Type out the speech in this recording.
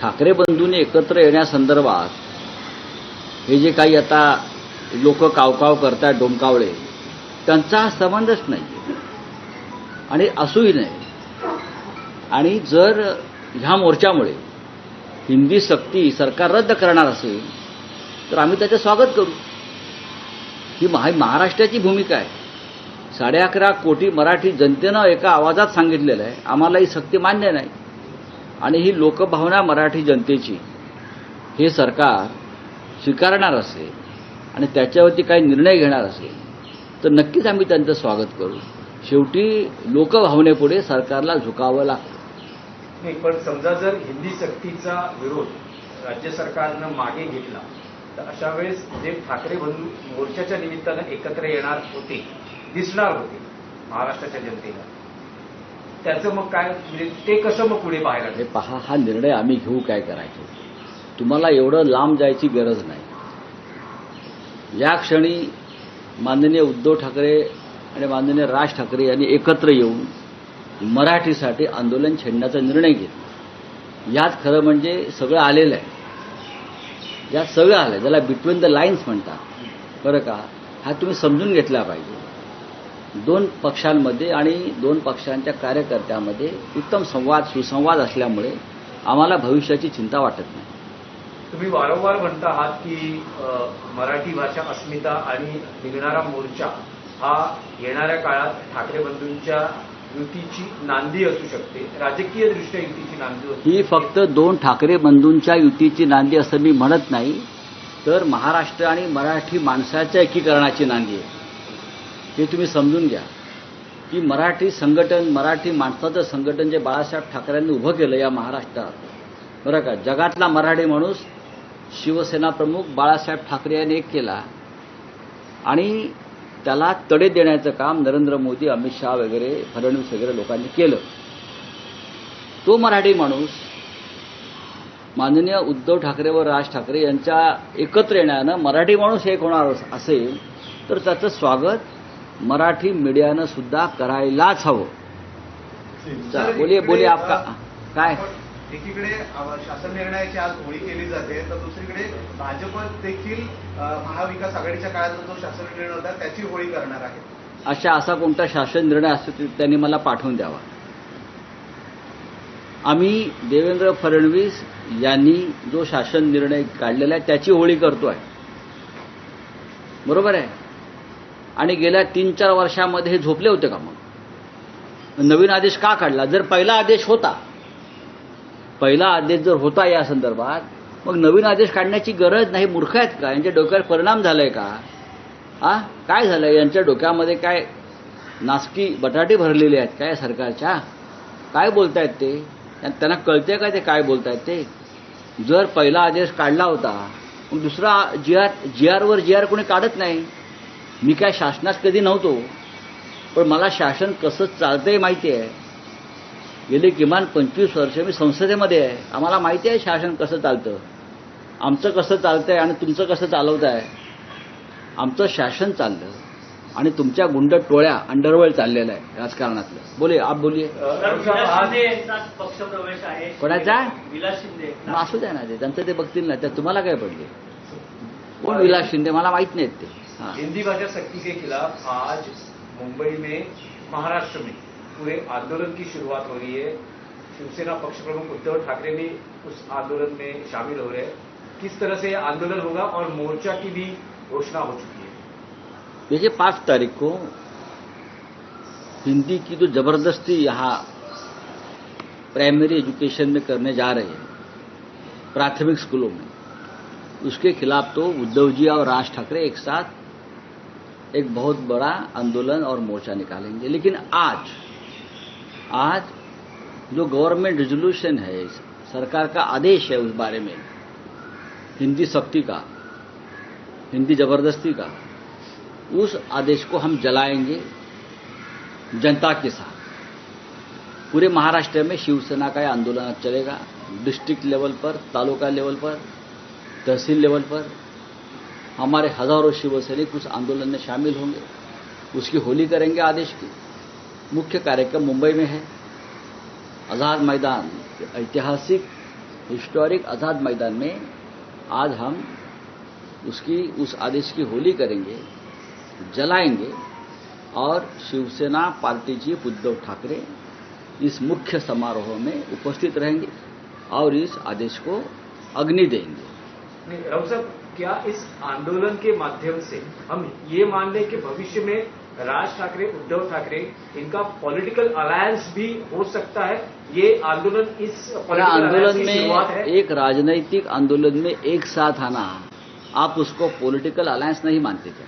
ठाकरे बंधूंनी एकत्र येण्यासंदर्भात हे जे काही आता लोक कावकाव करतात डोमकावळे त्यांचा हा संबंधच नाही आणि असूही नाही आणि जर ह्या मोर्चामुळे हिंदी सक्ती सरकार रद्द करणार असेल तर आम्ही त्याचं स्वागत करू. ही महा महाराष्ट्राची भूमिका आहे. साडे अकरा कोटी मराठी जनतेनं एका आवाजात सांगितलेलं आहे आम्हाला ही सक्ती मान्य नाही. आणि ही लोकभावना मराठी जनतेची हे सरकार स्वीकारणार असेल आणि त्याच्यावरती काही निर्णय घेणार असेल तर नक्कीच आम्ही त्यांचं स्वागत करू. शेवटी लोकभावनेपुढे सरकारला झुकावं लागतं. नाही पण समजा जर हिंदी सक्तीचा विरोध राज्य सरकारनं मागे घेतला तर अशा वेळेस जे ठाकरे बंधू मोर्चाच्या निमित्तानं एकत्र येणार होते दिसणार होते महाराष्ट्राच्या जनतेला. त्याचं मग काय म्हणजे ते कसं मग पुढे पाहायला हे पहा हा निर्णय आम्ही घेऊ काय करायचो? तुम्हाला एवढं लांब जायची गरज नाही. या क्षणी माननीय उद्धव ठाकरे आणि माननीय राज ठाकरे यांनी एकत्र येऊन मराठीसाठी आंदोलन छेडण्याचा निर्णय घेतला. यात खरं म्हणजे सगळं आलेलं आहे. यात सगळं आलं ज्याला बिटवीन द लाईन्स म्हणतात. बरं का? हा तुम्ही समजून घेतला पाहिजे. दोन पक्षांमध्ये आणि दोन पक्षांच्या कार्यकर्त्यामध्ये उत्तम संवाद सुसंवाद असल्यामुळे आम्हाला भविष्याची चिंता वाटत नाही. तुम्ही वारंवार म्हणता आहात की मराठी भाषा अस्मिता आणि निघणारा मोर्चा हा येणाऱ्या काळात ठाकरे बंधूंच्या युतीची नांदी असू शकते. राजकीय दृष्ट्या युतीची नांदी ही. फक्त दोन ठाकरे बंधूंच्या युतीची नांदी असं मी म्हणत नाही तर महाराष्ट्र आणि मराठी माणसाच्या एकीकरणाची नांदी आहे. हे तुम्ही समजून घ्या. की मराठी संघटन मराठी माणसाचं संघटन जे बाळासाहेब ठाकरेंनी उभं केलं या महाराष्ट्रात बरं का? जगातला मराठी माणूस शिवसेना प्रमुख बाळासाहेब ठाकरे यांनी एक केला. आणि त्याला तडे देण्याचं काम नरेंद्र मोदी अमित शहा वगैरे फडणवीस वगैरे लोकांनी केलं. तो मराठी माणूस माननीय उद्धव ठाकरे व राज ठाकरे यांच्या एकत्र येण्यानं मराठी माणूस एक होणार असेल तर त्याचं स्वागत मराठी मीडियानं सुद्धा करायलाच हवं. बोलिये बोलिये आपका काय? एकीकडे शासन निर्णयाची आज होळी केली जाते तर दुसरीकडे भाजप देखील महाविकास आघाडीच्या काळात जो शासन निर्णय होता त्याची होळी करणार आहे. अशा असा कोणता शासन निर्णय असतो त्यांनी मला पाठवून द्यावा. आम्ही देवेंद्र फडणवीस यांनी जो शासन निर्णय काढलेला आहे त्याची होळी करतोय. बरोबर आहे? आणि गेल्या तीन चार वर्षामध्ये हे झोपले होते का मग? नवीन आदेश का काढला? जर पहिला आदेश होता पहिला आदेश जर होता या संदर्भात मग नवीन आदेश काढण्याची गरज नाही मूर्ख आहेत का? यांच्या डोक्यावर परिणाम झालाय का? आ काय झालंय? यांच्या डोक्यामध्ये काय नासकी बटाटे भरलेले आहेत काय सरकारच्या? काय बोलतायत ते? त्यांना कळते का ते काय बोलतायत ते? जर पहिला आदेश काढला होता मग दुसरा जी आर जी आरवर जी आर कोणी काढत नाही. मी काय शासनात कधी नव्हतो पण मला शासन कसं चालतंय माहिती आहे. गेली किमान पंचवीस वर्ष मी संसदेमध्ये आहे. आम्हाला माहिती आहे शासन कसं चालतं. आमचं कसं चालतंय आणि तुमचं कसं चालवत आहे आमचं शासन चाललं आणि तुमच्या गुंड टोळ्या अंडरवर्ल्ड चाललेलं आहे राजकारणातलं. बोले आप बोलिये कोणाचा? विलास शिंदे मग असू द्या ना ते. त्यांचं ते बघतील ना. त्या तुम्हाला काय पडले? कोण विलास शिंदे मला माहीत नाहीत ते. हिंदी भाषा शक्ति के खिलाफ आज मुंबई में महाराष्ट्र में पूरे आंदोलन की शुरुआत हो रही है। शिवसेना पक्ष प्रमुख उद्धव ठाकरे भी उस आंदोलन में शामिल हो रहे हैं। किस तरह से आंदोलन होगा और मोर्चा की भी घोषणा हो चुकी है? देखिए पाँच तारीख को हिंदी की जो ज़बरदस्ती यहाँ प्राइमरी एजुकेशन में करने जा रहे हैं प्राथमिक स्कूलों में उसके खिलाफ तो उद्धव जी और राज ठाकरे एक साथ एक बहुत बड़ा आंदोलन और मोर्चा निकालेंगे। लेकिन आज आज जो गवर्नमेंट रेजोल्यूशन है सरकार का आदेश है उस बारे में, हिंदी सख्ती का, हिंदी ज़बरदस्ती का, उस आदेश को हम जलाएँगे जनता के साथ। पूरे महाराष्ट्र में शिवसेना का यह आंदोलन चलेगा डिस्ट्रिक्ट लेवल पर, तालुका लेवल पर, तहसील लेवल पर हमारे हज़ारों शिवसैनिक उस आंदोलन में शामिल होंगे। उसकी होली करेंगे आदेश की। मुख्य कार्यक्रम मुंबई में है। आज़ाद मैदान, ऐतिहासिक हिस्टोरिक आज़ाद मैदान में आज हम उसकी, उस आदेश की होली करेंगे, जलाएँगे और शिवसेना पार्टी चीफ उद्धव ठाकरे इस मुख्य समारोह में उपस्थित रहेंगे और इस आदेश को अग्नि देंगे। क्या इस आंदोलन के माध्यम से हम ये मान लें कि भविष्य में राज ठाकरे उद्धव ठाकरे इनका पॉलिटिकल अलायंस भी हो सकता है? ये आंदोलन इस आंदोलन में एक राजनैतिक आंदोलन में एक साथ आना आप उसको पॉलिटिकल अलायंस नहीं मानते क्या?